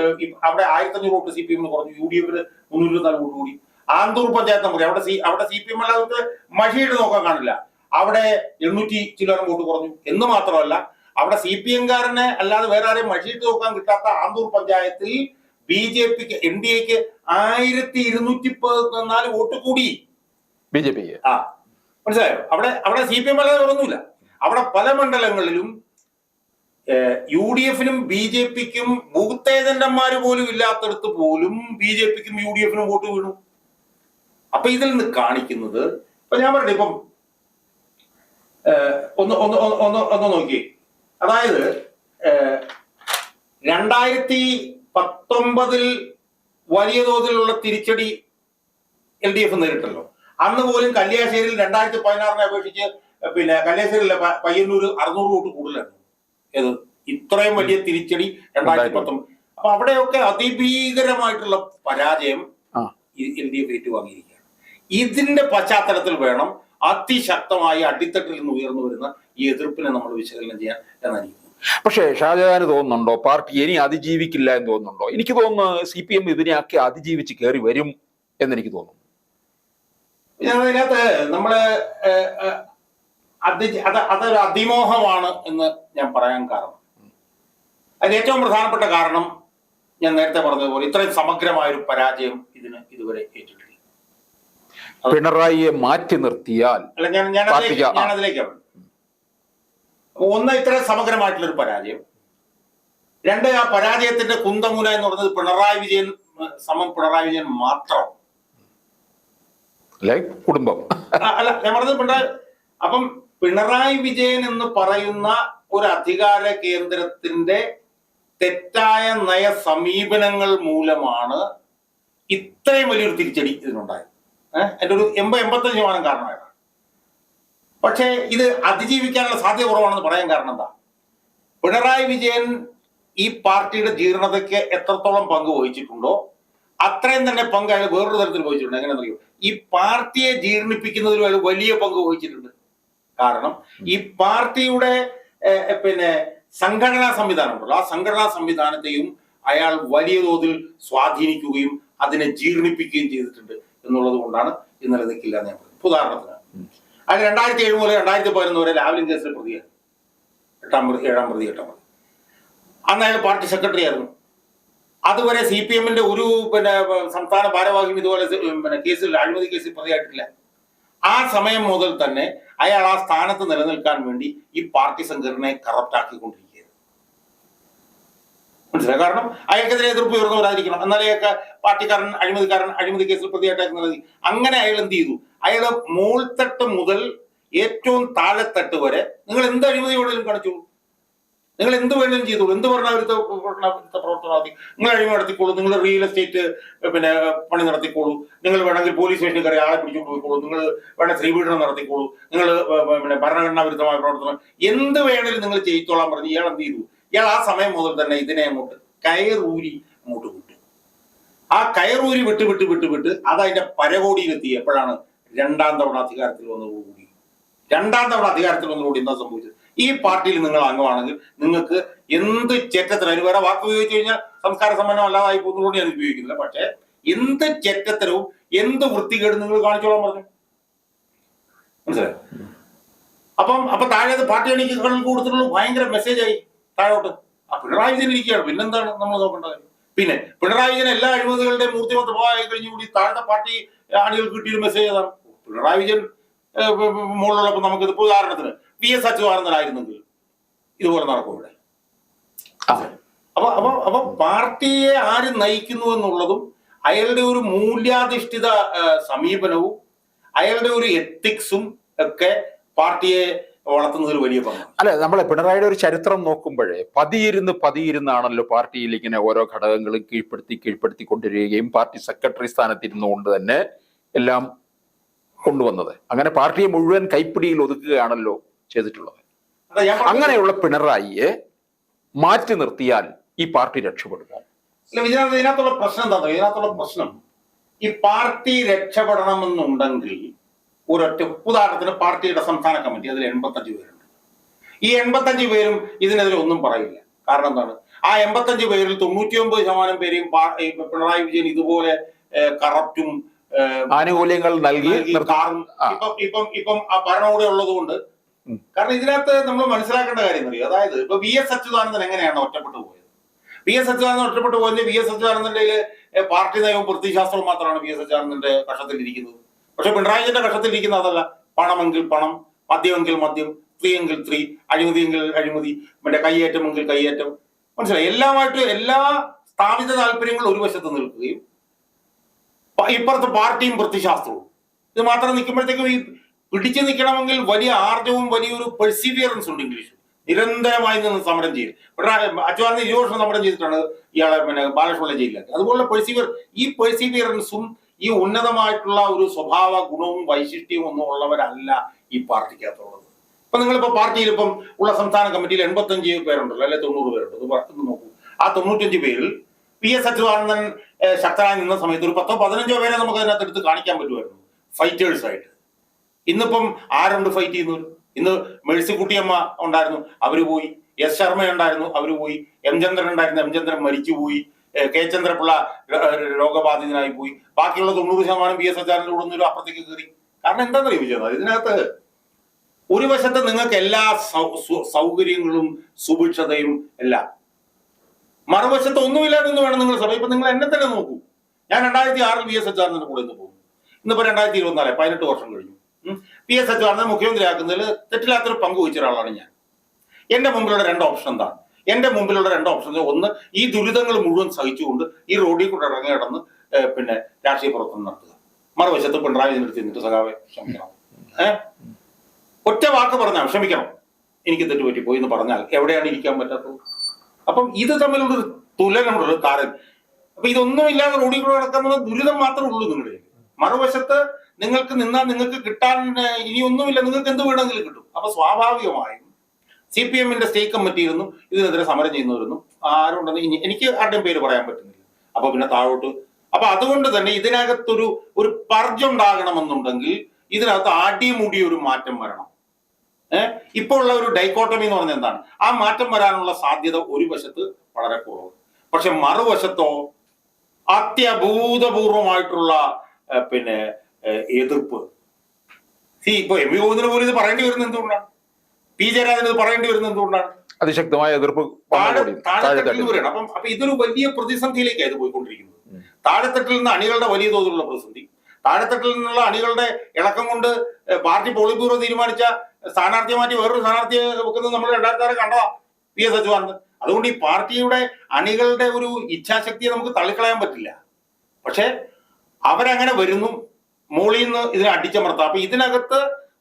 അവിടെ ആയിരത്തി അഞ്ഞൂറ് വോട്ട് സി പി എമ്മിന് കുറഞ്ഞു. യു ഡി എഫിന് മുന്നൂറ്റി ഇരുപത്തിനാല് വോട്ട് കൂടി. ആന്തൂർ പഞ്ചായത്ത് നമുക്ക് അവിടെ സി അവിടെ സി പി എം അല്ലാതെ മഷിയിട്ട് നോക്കാൻ കാണില്ല. അവിടെ എണ്ണൂറ്റി ചില്ലറും വോട്ട് കുറഞ്ഞു. എന്ന് മാത്രമല്ല അവിടെ സി പി എംകാരനെ അല്ലാതെ വേറെ ആരെയും മഷിയിട്ട് നോക്കാൻ കിട്ടാത്ത ആന്തൂർ പഞ്ചായത്തിൽ ബി ജെ പിക്ക് എൻ ഡി എക്ക് ആയിരത്തി ഇരുന്നൂറ്റി പതിനാല് വോട്ട് കൂടി. ബി ജെ പിക്ക്. ആ മനസ്സിലായോ? അവിടെ അവിടെ സി പി എം അല്ലാതെ ഒന്നുമില്ല അവിടെ പല മണ്ഡലങ്ങളിലും യു ഡി എഫിനും ബി ജെ പിക്കും ബൂത്ത് ഏജന്റന്മാര് പോലും ഇല്ലാത്തടത്ത് പോലും ബി ജെ പിക്കും യു ഡി എഫിനും വോട്ട് വീണു. അപ്പൊ ഇതിൽ നിന്ന് കാണിക്കുന്നത് ഇപ്പൊ ഞാൻ പറയട്ടെ ഇപ്പം ഒന്ന് ഒന്ന് ഒന്ന് ഒന്ന് നോക്കി. അതായത് രണ്ടായിരത്തി പത്തൊമ്പതിൽ വലിയ തോതിലുള്ള തിരിച്ചടി എൽ ഡി എഫ് നേരിട്ടല്ലോ. അന്ന് പോലും കല്യാശ്ശേരിയിൽ രണ്ടായിരത്തി പതിനാറിനെ അപേക്ഷിച്ച് പിന്നെ കല്യാശ്ശേരിയിലെ പയ്യന്നൂർ അറുന്നൂറ് വോട്ട് കൂടുതലായിരുന്നു. ഏത് ഇത്രയും വലിയ തിരിച്ചടി രണ്ടായിരത്തി പത്തൊമ്പത് അപ്പൊ അവിടെയൊക്കെ അതിഭീകരമായിട്ടുള്ള പരാജയം എൽ ഡി എഫ് ഏറ്റുവാങ്ങിയിരിക്കുകയാണ്. ഇതിന്റെ പശ്ചാത്തലത്തിൽ വേണം അതിശക്തമായി അടിത്തട്ടിൽ നിന്ന് ഉയർന്നു വരുന്ന ഈ എതിർപ്പിനെ നമ്മൾ വിശകലനം ചെയ്യാൻ എന്നായിരിക്കും. പക്ഷേ ഷാജഹാന് തോന്നുന്നുണ്ടോ? പാർട്ടി ഇനി അതിജീവിക്കില്ല എന്ന് തോന്നുന്നുണ്ടോ? എനിക്ക് തോന്നുന്നു സി പി എം ഇതിനെയൊക്കെ അതിജീവിച്ച് കയറി വരും എന്നെനിക്ക് തോന്നുന്നു. ഞാൻ അതിനകത്ത് നമ്മൾ അത് അത് അതൊരു അതിമോഹമാണ് എന്ന് ഞാൻ പറയാൻ കാരണം. അതിന് ഏറ്റവും പ്രധാനപ്പെട്ട കാരണം ഞാൻ നേരത്തെ പറഞ്ഞതുപോലെ ഇത്രയും സമഗ്രമായ ഒരു പരാജയം ഇതിന് ഇതുവരെ ഏറ്റിട്ടില്ല. പിണറായിയെ മാറ്റി നിർത്തിയാൽ അല്ല ഞാൻ ആ. ഞാൻ ഒന്ന് ഇത്രയും സമഗ്രമായിട്ടുള്ള ഒരു പരാജയം. രണ്ട് ആ പരാജയത്തിന്റെ കുന്തമൂല എന്ന് പറഞ്ഞത് പിണറായി വിജയൻ സമം പിണറായി വിജയൻ മാത്രം. കുടുംബം. അല്ല ഞാൻ പറഞ്ഞത് പിണറായി അപ്പം പിണറായി വിജയൻ എന്ന് പറയുന്ന ഒരു അധികാര കേന്ദ്രത്തിന്റെ തെറ്റായ നയ സമീപനങ്ങൾ മൂലമാണ് ഇത്രയും വലിയൊരു തിരിച്ചടി ഇതിനുണ്ടായത്. എന്റെ ഒരു എൺപത് എൺപത്തഞ്ച് ശതമാനം കാരണമായിട്ടാണ് പക്ഷേ ഇത് അതിജീവിക്കാനുള്ള സാധ്യത കുറവാണെന്ന് പറയാൻ കാരണം എന്താ? പിണറായി വിജയൻ ഈ പാർട്ടിയുടെ ജീർണതയ്ക്ക് എത്രത്തോളം പങ്ക് വഹിച്ചിട്ടുണ്ടോ അത്രയും തന്നെ പങ്ക് അയാൾ വേറൊരു തരത്തിൽ വഹിച്ചിട്ടുണ്ട്. എങ്ങനെയാണെന്നറിയോ? ഈ പാർട്ടിയെ ജീർണിപ്പിക്കുന്നതിലും അയാൾ വലിയ പങ്ക് വഹിച്ചിട്ടുണ്ട്. കാരണം ഈ പാർട്ടിയുടെ പിന്നെ സംഘടനാ സംവിധാനം ഉണ്ടല്ലോ. ആ സംഘടനാ സംവിധാനത്തെയും അയാൾ വലിയ തോതിൽ സ്വാധീനിക്കുകയും അതിനെ ജീർണിപ്പിക്കുകയും ചെയ്തിട്ടുണ്ട് എന്നുള്ളത് കൊണ്ടാണ് ഇന്നലെ നിൽക്കില്ല എന്ന് ഞാൻ പറയുന്നത് ഉദാഹരണത്തിന് അത് രണ്ടായിരത്തി ഏഴ് മുതൽ രണ്ടായിരത്തി പതിനൊന്ന് വരെ ലാവ്ലിൻ കേസിൽ പ്രതിയാണ്. എട്ടാം പ്രതി ഏഴാം പ്രതി എട്ടാം പ്രതി. അന്ന് അയാൾ പാർട്ടി സെക്രട്ടറി ആയിരുന്നു. അതുവരെ സി പി എമ്മിന്റെ ഒരു പിന്നെ സംസ്ഥാന ഭാരവാഹിയും ഇതുപോലെ പിന്നെ കേസിൽ അഴിമതി കേസിൽ പ്രതിയായിട്ടില്ല. ആ സമയം മുതൽ തന്നെ അയാൾ ആ സ്ഥാനത്ത് നിലനിൽക്കാൻ വേണ്ടി ഈ പാർട്ടി സംഘടനയെ കറപ്റ്റ് ആക്കിക്കൊണ്ടിരിക്കുകയാണ്. മനസ്സിലായി? കാരണം അയാൾക്കെതിരെ എതിർപ്പ് ഉയർന്നു വരാതിരിക്കണം എന്നാൽ അയാൾക്ക് പാർട്ടിക്കാരൻ അഴിമതിക്കാരൻ അഴിമതി കേസിൽ പ്രതിയായിട്ടാക്കുന്നത് അങ്ങനെ അയാൾ എന്ത് ചെയ്തു? അയാൾ മോൾത്തട്ട് മുതൽ ഏറ്റവും താഴെത്തട്ട് വരെ നിങ്ങൾ എന്ത് അഴിമതിയോടെയും കാണിച്ചോളൂ. നിങ്ങൾ എന്ത് വേണമെങ്കിലും ചെയ്തോളൂ. എന്ത് ഭരണവിരുദ്ധ ഭരണവിരുദ്ധ പ്രവർത്തനം നടത്തി നിങ്ങൾ അഴിമതി നടത്തിക്കോളൂ. നിങ്ങൾ റിയൽ എസ്റ്റേറ്റ് പിന്നെ പണി നടത്തിക്കോളൂ. നിങ്ങൾ വേണമെങ്കിൽ പോലീസ് സ്റ്റേഷനിൽ കയറി ആളെ പിടിച്ചുകൊണ്ട് പോയിക്കോളൂ. നിങ്ങൾ വേണേൽ സ്ത്രീപീഡനം നടത്തിക്കോളൂ. നിങ്ങൾ പിന്നെ ഭരണഘടനാ വിരുദ്ധമായ പ്രവർത്തനം. എന്ത് വേണമെങ്കിലും നിങ്ങൾ ചെയ്തോളാൻ പറഞ്ഞ് ഇയാൾ എന്ത് ചെയ്തു? ഇയാൾ ആ സമയം മുതൽ തന്നെ ഇതിനെ അങ്ങോട്ട് കയറൂരി അങ്ങോട്ട് വിട്ടു. ആ കയറൂരി വിട്ട് വിട്ട് വിട്ട് വിട്ട് അത് അതിന്റെ പരകോടിയിലെത്തി. എപ്പോഴാണ്? രണ്ടാം തവണ അധികാരത്തിൽ വന്നതോടുകൂടി. രണ്ടാം തവണ അധികാരത്തിൽ വന്നതോടുകൂടി എന്താ സംഭവിച്ചത്? ഈ പാർട്ടിയിൽ നിങ്ങൾ അംഗമാണെങ്കിൽ നിങ്ങൾക്ക് എന്ത് ചേറ്റത്തരം വേറെ വാക്ക് ഉപയോഗിച്ച് കഴിഞ്ഞാൽ സംസ്കാര സമ്പന്നം അല്ലാതായി പോകുന്നതുകൊണ്ട് ഞാൻ ഉപയോഗിക്കുന്നില്ല. പക്ഷേ എന്ത് ചെറ്റത്തരവും എന്ത് വൃത്തികേടും നിങ്ങൾ കാണിച്ചോളാൻ പറഞ്ഞു. മനസ്സിലായോ? അപ്പം അപ്പൊ താഴെ പാർട്ടി എണീക്കുകളിൽ കൊടുത്തിട്ടുള്ള ഭയങ്കര മെസ്സേജ് ആയി താഴോട്ട്. ആ പിണറായി വിജയൻ ഇരിക്കുകയാണ്. പിന്നെന്താണ് നമ്മൾ നോക്കേണ്ടത് പിന്നെ പിണറായി വിജയൻ എല്ലാ അഴിമതികളുടെ മൂർത്തിമത്ത് പോയി കഴിഞ്ഞുകൂടി താഴത്തെ പാർട്ടി ആളുകൾ കിട്ടിയൊരു മെസ്സേജ് ഏതാണ്? പിണറായി വിജയൻ നമുക്ക് നമുക്കിത് ഉദാഹരണത്തിന് വി എസ് അച്യുതാനന്ദനായിരുന്നെങ്കിൽ ഇതുപോലെ നടക്കും ഇവിടെ അപ്പൊ അപ്പൊ അപ്പൊ പാർട്ടിയെ ആര് നയിക്കുന്നു എന്നുള്ളതും അയാളുടെ ഒരു മൂല്യാധിഷ്ഠിത സമീപനവും അയാളുടെ ഒരു എത്തിക്സും ഒക്കെ പാർട്ടിയെ വളർത്തുന്നതിൽ വലിയ പങ്ക് അല്ല നമ്മളെ പിണറായിയുടെ ഒരു ചരിത്രം നോക്കുമ്പോഴേ പതിയിരുന്ന് പതിയിരുന്നാണല്ലോ പാർട്ടിയിൽ ഇങ്ങനെ ഓരോ ഘടകങ്ങളും കീഴ്പ്പെടുത്തി കീഴ്പ്പെടുത്തി കൊണ്ടുവരികയും പാർട്ടി സെക്രട്ടറി സ്ഥാനത്തിരുന്നുകൊണ്ട് തന്നെ എല്ലാം കൊണ്ടുവന്നത്. അങ്ങനെ പാർട്ടിയെ മുഴുവൻ കൈപ്പിടിയിൽ ഒതുക്കുകയാണല്ലോ ചെയ്തിട്ടുള്ളത്. അങ്ങനെയുള്ള പിണറായിയെ മാറ്റി നിർത്തിയാൽ ഈ പാർട്ടി രക്ഷപ്പെടുമോ ഇതിനകത്തുള്ള പ്രശ്നം എന്താ ഇതിനകത്തുള്ള പ്രശ്നം ഈ പാർട്ടി രക്ഷപ്പെടണമെന്നുണ്ടെങ്കിൽ ഒരൊറ്റ ഉദാഹരണത്തിന് പാർട്ടിയുടെ സംസ്ഥാന കമ്മിറ്റി അതിൽ എൺപത്തഞ്ച് പേരുണ്ട് ഈ എൺപത്തഞ്ച് പേരും ഇതിനെതിരെ ഒന്നും പറയില്ല കാരണം എന്താണ് ആ എൺപത്തഞ്ച് പേരിൽ തൊണ്ണൂറ്റിയൊമ്പത് ശതമാനം പേരെയും പിണറായി വിജയൻ ഇതുപോലെ കറപ്റ്റും ആനുകൂല്യങ്ങൾ നൽകി. ഇപ്പം ഇപ്പം ഇപ്പം ഭരണകൂടെ ഉള്ളത് കൊണ്ട്. കാരണം ഇതിനകത്ത് നമ്മൾ മനസ്സിലാക്കേണ്ട കാര്യം അറിയാം? അതായത് ഇപ്പൊ വി എസ് അച്യുതാനന്ദൻ എങ്ങനെയാണ് ഒറ്റപ്പെട്ടു പോയത്? വി എസ് അച്യുതാനന്ദൻ ഒറ്റപ്പെട്ടു പോയത് വി എസ് അച്യുതാനന്ദന്റെ പാർട്ടി നയവും പ്രത്യശാസ്ത്രവും മാത്രമാണ് വി എസ് അച്യുതാനന്ദന്റെ കഷത്തിലിരിക്കുന്നത്. പക്ഷെ പിണറായി കഷത്തിലിരിക്കുന്ന അതല്ല. പണമെങ്കിൽ പണം മദ്യമെങ്കിൽ മദ്യം സ്ത്രീയെങ്കിൽ സ്ത്രീ അഴിമതിയെങ്കിൽ അഴിമതി മറ്റേ കയ്യേറ്റമെങ്കിൽ കയ്യേറ്റം. മനസ്സിലായി? എല്ലാമായിട്ട് എല്ലാ സ്ഥാപിത താല്പര്യങ്ങളും ഒരു വശത്ത് നിൽക്കുകയും ഇപ്പുറത്ത് പാർട്ടിയും പ്രത്യശാസ്ത്രവും ഇത് മാത്രം നിൽക്കുമ്പോഴത്തേക്കും ഈ പിടിച്ചു നിൽക്കണമെങ്കിൽ വലിയ ആർജവും വലിയൊരു പെർസിവിയറൻസ് ഉണ്ട് ഇംഗ്ലീഷിൽ. നിരന്തരമായി നിന്ന് സമരം ചെയ്യും. പിണറായി അച്യുതാനന്ദൻ ഇരുപത് വർഷം സമരം ചെയ്തിട്ടാണ് ഇയാളെ പിന്നെ ബാലകൃഷ്ണ ജയിലിലാക്കി അതുപോലെ പെർസിവിയർ ഈ പെർസിവിയറൻസും ഈ ഉന്നതമായിട്ടുള്ള ഒരു സ്വഭാവ ഗുണവും വൈശിഷ്ട്യവും ഒന്നും ഉള്ളവരല്ല ഈ പാർട്ടിക്കകത്തുള്ളത്. ഇപ്പൊ നിങ്ങളിപ്പോ പാർട്ടിയിൽ ഇപ്പം ഉള്ള സംസ്ഥാന കമ്മിറ്റിയിൽ എൺപത്തഞ്ച് പേരുണ്ടല്ലോ അല്ലെ? തൊണ്ണൂറ് പേരുണ്ട്. നോക്കൂ. ആ തൊണ്ണൂറ്റഞ്ച് പേരിൽ പി എസ് അച്യുതാനന്ദൻ ശക്തനായി നിന്ന സമയത്ത് ഒരു പത്തോ പതിനഞ്ചോ പേരെ നമുക്ക് അതിനകത്ത് എടുത്ത് കാണിക്കാൻ പറ്റുമായിരുന്നു. ഫൈറ്റേഴ്സ് ആയിട്ട്. ഇന്നിപ്പം ആരുണ്ട് ഫൈറ്റ് ചെയ്യുന്നവർ ഇന്ന് മേഴ്സിക്കുട്ടിയമ്മ ഉണ്ടായിരുന്നു അവർ പോയി. എസ് ശർമ്മ ഉണ്ടായിരുന്നു അവർ പോയി. എം ചന്ദ്രൻ ഉണ്ടായിരുന്നു എം ചന്ദ്രൻ മരിച്ചുപോയി പോയി. കെ ചന്ദ്രപിള്ള രോഗബാധിതനായി പോയി. ബാക്കിയുള്ള തൊണ്ണൂറ് ശതമാനം ബി എസ് അച്ചാറിന്റെ കൂടെ ഒന്നും അപ്പുറത്തേക്ക് കയറി. കാരണം എന്താണെന്നറിയോ ചോദിച്ചത് ഇതിനകത്ത് ഒരു വശത്ത് നിങ്ങൾക്ക് എല്ലാ സൗകര്യങ്ങളും സുഭിക്ഷതയും എല്ലാം. മറുവശത്ത് ഒന്നുമില്ലാതെന്ന് വേണം നിങ്ങൾ സമയം ഇപ്പൊ നിങ്ങൾ എന്നെ തന്നെ നോക്കൂ. ഞാൻ രണ്ടായിരത്തി ആറിൽ വി എസ് അച്ചാറിന്റെ കൂടെ ഇന്ന് പോകുന്നു. ഇന്നിപ്പോ രണ്ടായിരത്തി ഇരുപത്തിനാല് പതിനെട്ട് വർഷം കഴിഞ്ഞു. പി എസ് അച്ചാറിനെ മുഖ്യമന്ത്രിയാക്കുന്നതിൽ തെറ്റില്ലാത്തൊരു പങ്ക് വഹിച്ച ഒരാളാണ് ഞാൻ. എന്റെ മുമ്പിലുള്ള രണ്ട് ഓപ്ഷൻ എന്താണ്? എന്റെ മുമ്പിലുള്ള രണ്ട് ഓപ്ഷൻ ഒന്ന് ഈ ദുരിതങ്ങൾ മുഴുവൻ സഹിച്ചുകൊണ്ട് ഈ റോഡിൽ കൂടെ ഇറങ്ങി കിടന്ന് പിന്നെ രാഷ്ട്രീയ പ്രവർത്തനം നടത്തുക. മറുവശത്ത് പിണറായി വിജയൻ എടുത്ത് സഖാവെ ക്ഷമിക്കണം. ഏഹ്? ഒറ്റ വാക്ക് പറഞ്ഞാൽ ക്ഷമിക്കണം. എനിക്ക് തെറ്റുപറ്റി പോയി എന്ന് പറഞ്ഞാൽ എവിടെയാണ് ഇരിക്കാൻ പറ്റാത്തത്? അപ്പം ഇത് തമ്മിലുള്ള ഒരു തുലനമുള്ള ഒരു താരൻ അപ്പൊ ഇതൊന്നും ഇല്ലാതെ റോഡിൽ കൂടെ കിടക്കാൻ ദുരിതം മാത്രമേ ഉള്ളൂ നിങ്ങളുടെ. മറുവശത്ത് നിങ്ങൾക്ക് നിന്നാൽ നിങ്ങൾക്ക് കിട്ടാൻ ഇനി ഇനിയൊന്നുമില്ല. നിങ്ങൾക്ക് എന്ത് വേണമെങ്കിലും കിട്ടും. അപ്പൊ സ്വാഭാവികമായും സി പി എമ്മിന്റെ സ്റ്റേറ്റ് കമ്മിറ്റി ഇരുന്നു. ഇതിനെതിരെ സമരം ചെയ്യുന്നവരുന്നു. ആരുണ്ടെന്ന് ഇനി എനിക്ക് ആരുടെയും പേര് പറയാൻ പറ്റുന്നില്ല. അപ്പൊ പിന്നെ താഴോട്ട് അപ്പൊ അതുകൊണ്ട് തന്നെ ഇതിനകത്തൊരു ഒരു പർജുണ്ടാകണമെന്നുണ്ടെങ്കിൽ ഇതിനകത്ത് ആടിമുടി ഒരു മാറ്റം വരണം. ഏഹ് ഇപ്പോൾ ഉള്ള ഒരു ഡൈക്കോട്ടമി എന്ന് പറഞ്ഞാൽ എന്താണ്? ആ മാറ്റം വരാനുള്ള സാധ്യത ഒരു വശത്ത് വളരെ കുറവ് പക്ഷെ മറുവശത്തോ അത്യഭൂതപൂർവമായിട്ടുള്ള പിന്നെ എതിർപ്പ്. സി ഇപ്പൊ എം വി ഗോവിന്ദന് പോലും ഇത് പറയേണ്ടി വരുന്നത് എന്തുകൊണ്ടാണ് പി ജയരാജൻ ഇത് പറയേണ്ടി വരുന്നത് എന്തുകൊണ്ടാണ് അതിശക്തമായ എതിർപ്പ് അപ്പം അപ്പൊ ഇതൊരു വലിയ പ്രതിസന്ധിയിലേക്കാണ് ഇത് പോയിക്കൊണ്ടിരിക്കുന്നത്. താഴെത്തട്ടിൽ നിന്ന് അണികളുടെ വലിയ തോതിലുള്ള പ്രതിസന്ധി. താഴെത്തട്ടിൽ നിന്നുള്ള അണികളുടെ ഇളക്കം കൊണ്ട് പാർട്ടി പോളിറ്റ് ബ്യൂറോ തീരുമാനിച്ച സ്ഥാനാർത്ഥിയെ മാറ്റി വേറൊരു സ്ഥാനാർത്ഥിയെ വെക്കുന്നത് നമ്മൾ രണ്ടായിരത്തി ആറ് കണ്ടതാ പി എസ് അച്യുതാനന്ദൻ. അതുകൊണ്ട് ഈ പാർട്ടിയുടെ അണികളുടെ ഒരു ഇച്ഛാശക്തിയെ നമുക്ക് തള്ളിക്കളയാൻ പറ്റില്ല. പക്ഷെ അവരങ്ങനെ വരുന്നു. മോളിൽ നിന്ന് ഇതിനെ അടിച്ചമർത്താം. അപ്പൊ ഇതിനകത്ത്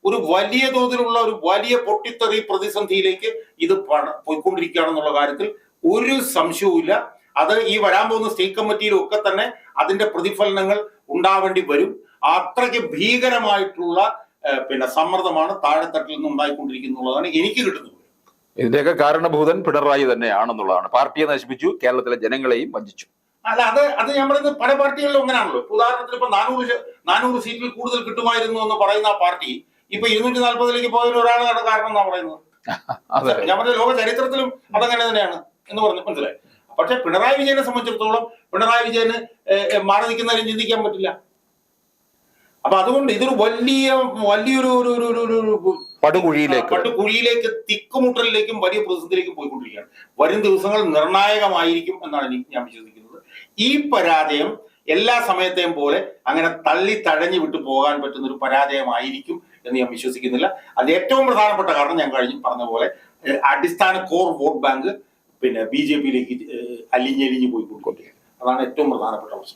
ഒരു വലിയ തോതിലുള്ള ഒരു വലിയ പൊട്ടിത്തെറി പ്രതിസന്ധിയിലേക്ക് ഇത് പോയിക്കൊണ്ടിരിക്കുകയാണ് പോയിക്കൊണ്ടിരിക്കുകയാണെന്നുള്ള കാര്യത്തിൽ ഒരു സംശയവുമില്ല. അത് ഈ വരാൻ പോകുന്ന സ്റ്റേറ്റ് കമ്മിറ്റിയിലും ഒക്കെ തന്നെ അതിന്റെ പ്രതിഫലനങ്ങൾ ഉണ്ടാവേണ്ടി വരും. അത്രയ്ക്ക് ഭീകരമായിട്ടുള്ള പിന്നെ സമ്മർദ്ദമാണ് താഴെത്തട്ടിൽ നിന്ന് ഉണ്ടായിക്കൊണ്ടിരിക്കുന്നുള്ളതാണ് എനിക്ക് കിട്ടുന്നത്. ഇതിന്റെയൊക്കെ കാരണഭൂതൻ പിണറായി തന്നെയാണെന്നുള്ളതാണ്. പാർട്ടിയെ നശിപ്പിച്ചു കേരളത്തിലെ ജനങ്ങളെയും വഞ്ചിച്ചു. അല്ല അത് അത് ഞാൻ പറയുന്നത് പല പാർട്ടികളിലും അങ്ങനെയാണല്ലോ. ഇപ്പൊ ഉദാഹരണത്തിന് ഇപ്പൊ നാനൂറ് നാനൂറ് സീറ്റിൽ കൂടുതൽ കിട്ടുമായിരുന്നു എന്ന് പറയുന്ന ആ പാർട്ടി ഇപ്പൊ ഇരുന്നൂറ്റി നാല്പതിലേക്ക് പോയതിൽ ഒരാളാണ് കാരണം എന്നാ പറയുന്നത്? *laughs* അതെ. ഞാൻ പറഞ്ഞ ലോക ചരിത്രത്തിലും അതങ്ങനെ തന്നെയാണ് എന്ന് പറഞ്ഞു മനസ്സിലായി. പക്ഷെ പിണറായി വിജയനെ സംബന്ധിച്ചിടത്തോളം പിണറായി വിജയന് മാറി നിൽക്കുന്നതിനും ചിന്തിക്കാൻ പറ്റില്ല. അപ്പൊ അതുകൊണ്ട് ഇതൊരു വലിയ വലിയൊരു ഒരു ഒരു ഒരു- ഒരു പടുകുഴിയിലേക്ക്. തിക്കുമുട്ടലിലേക്കും വലിയ പ്രതിസന്ധിയിലേക്കും പോയിക്കൊണ്ടിരിക്കുകയാണ്. വരും ദിവസങ്ങൾ നിർണായകമായിരിക്കും എന്നാണ് എനിക്ക് ഞാൻ വിശ്വസിക്കുന്നത്. ഈ പരാജയം എല്ലാ സമയത്തെയും പോലെ അങ്ങനെ തള്ളി തഴഞ്ഞു വിട്ടു പോകാൻ പറ്റുന്ന ഒരു പരാജയമായിരിക്കും എന്ന് ഞാൻ വിശ്വസിക്കുന്നില്ല. അത് ഏറ്റവും പ്രധാനപ്പെട്ട കാരണം ഞാൻ കഴിഞ്ഞു പറഞ്ഞ പോലെ അടിസ്ഥാന കോർ വോട്ട് ബാങ്ക് പിന്നെ ബി ജെ പിയിലേക്ക് അലിഞ്ഞലിഞ്ഞു പോയിക്കൊണ്ടിരിക്കുകയാണ്. അതാണ് ഏറ്റവും പ്രധാനപ്പെട്ട പ്രശ്നം